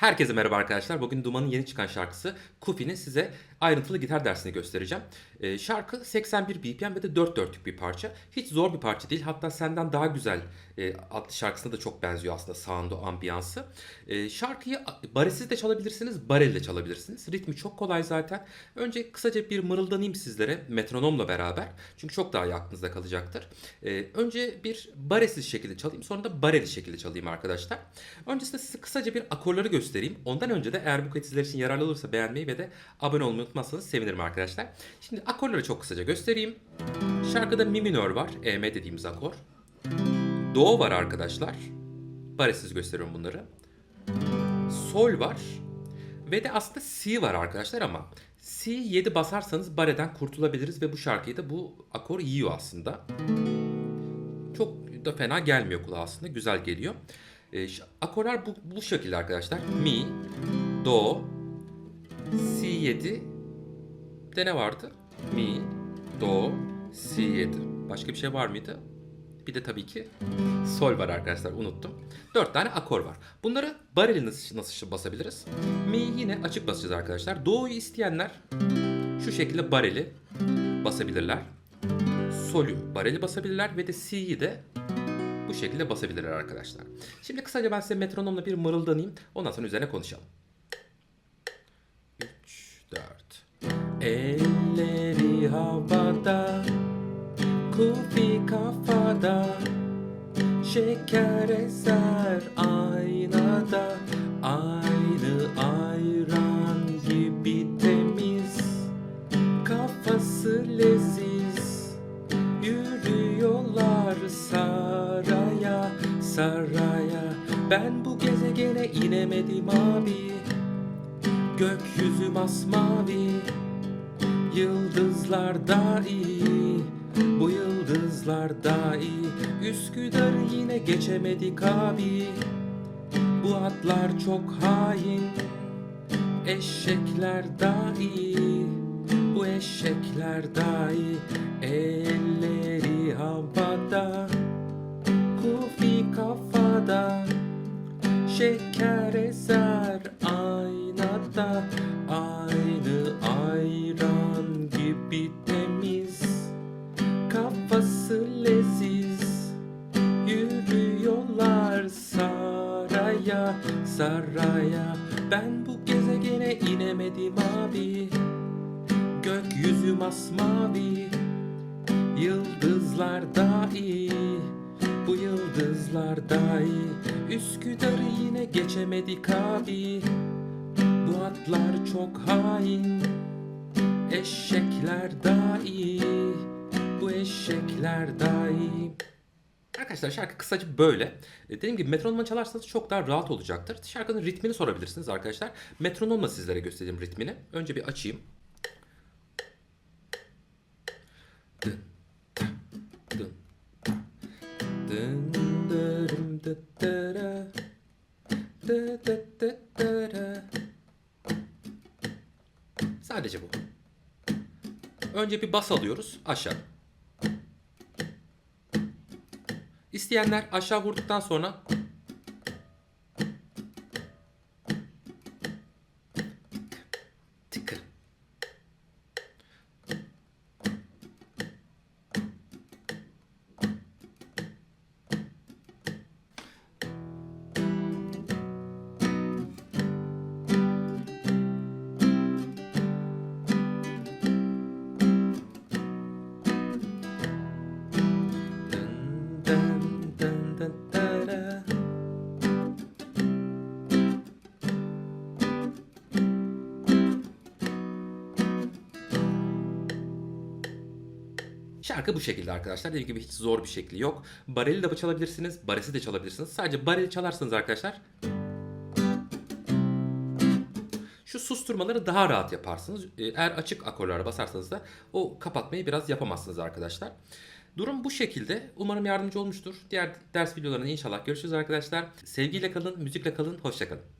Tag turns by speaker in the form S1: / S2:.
S1: Herkese merhaba arkadaşlar. Bugün Duman'ın yeni çıkan şarkısı Kufi'nin size ayrıntılı gitar dersini göstereceğim. Ee, şarkı 81 BPM ve de 4 dörtlük bir parça. Hiç zor bir parça değil. Hatta senden daha güzel e, adlı şarkısına da çok benziyor aslında sound'u, ambiyansı. Ee, şarkıyı baresiz de çalabilirsiniz, barel de çalabilirsiniz. Ritmi çok kolay zaten. Önce kısaca bir mırıldanayım sizlere metronomla beraber. Çünkü çok daha iyi aklınızda kalacaktır. Ee, önce bir baresiz şekilde çalayım sonra da bareli şekilde çalayım arkadaşlar. Öncesinde size kısaca bir akorları göstereyim. Ondan önce de eğer bu kayıt sizler için yararlı olursa beğenmeyi ve de abone olmayı unutmazsanız sevinirim arkadaşlar. Şimdi akorları çok kısaca göstereyim. Şarkıda mi minör var. EM dediğimiz akor. Do var arkadaşlar. Baresiz gösteriyorum bunları. Sol var. Ve de aslında C var arkadaşlar ama C 7 basarsanız bareden kurtulabiliriz ve bu şarkıyı da bu akor yiyor aslında. Çok da fena gelmiyor kulağa aslında. Güzel geliyor. E, akorlar bu, bu şekilde arkadaşlar. Mi, Do, Si7 de ne vardı? Mi, Do, Si7. Başka bir şey var mıydı? Bir de tabii ki sol var arkadaşlar unuttum. Dört tane akor var. Bunları bareli nasıl, nasıl basabiliriz? Mi yine açık basacağız arkadaşlar. Do'yu isteyenler şu şekilde bareli basabilirler. Sol'ü bareli basabilirler ve de Si'yi de bu şekilde basabilirler arkadaşlar. Şimdi kısaca ben size metronomla bir mırıldanayım. Ondan sonra üzerine konuşalım. 3, 4 Elleri havada Kufi kafada Şeker eser aynada Aynı ayran saraya. Ben bu gezegene inemedim abi. Gökyüzü masmavi. Yıldızlar da iyi Bu yıldızlar da iyi Üsküdar'ı yine geçemedik abi. Bu atlar çok hain. Eşekler da iyi Bu eşekler da iyi Elleri Şeker eser aynada Aynı ayran gibi temiz Kafası leziz. Yürüyorlar saraya saraya. Ben bu gezegene inemedim abi. Gökyüzü masmavi Yıldızlar da iyi Bu yıldızlar da iyi Üsküdar'ı yine geçemedik abi Bu atlar çok hain Eşekler da iyi Bu eşekler da iyi Arkadaşlar şarkı kısaca böyle. E, Dediğim gibi metronomla çalarsanız çok daha rahat olacaktır. Şarkının ritmini sorabilirsiniz arkadaşlar. Metronomla sizlere göstereyim ritmini. Önce bir açayım. Sadece bu. Önce bir bas alıyoruz aşağı. İsteyenler aşağı vurduktan sonra Şarkı bu şekilde arkadaşlar. Dediğim gibi hiç zor bir şekli yok. Bareli de çalabilirsiniz, baresi de çalabilirsiniz. Sadece bareli çalarsanız arkadaşlar şu susturmaları daha rahat yaparsınız. Ee, Eğer açık akorlara basarsanız da o kapatmayı biraz yapamazsınız arkadaşlar. Durum bu şekilde. Umarım yardımcı olmuştur. Diğer ders videolarında inşallah görüşürüz arkadaşlar. Sevgiyle kalın, müzikle kalın, hoşça kalın.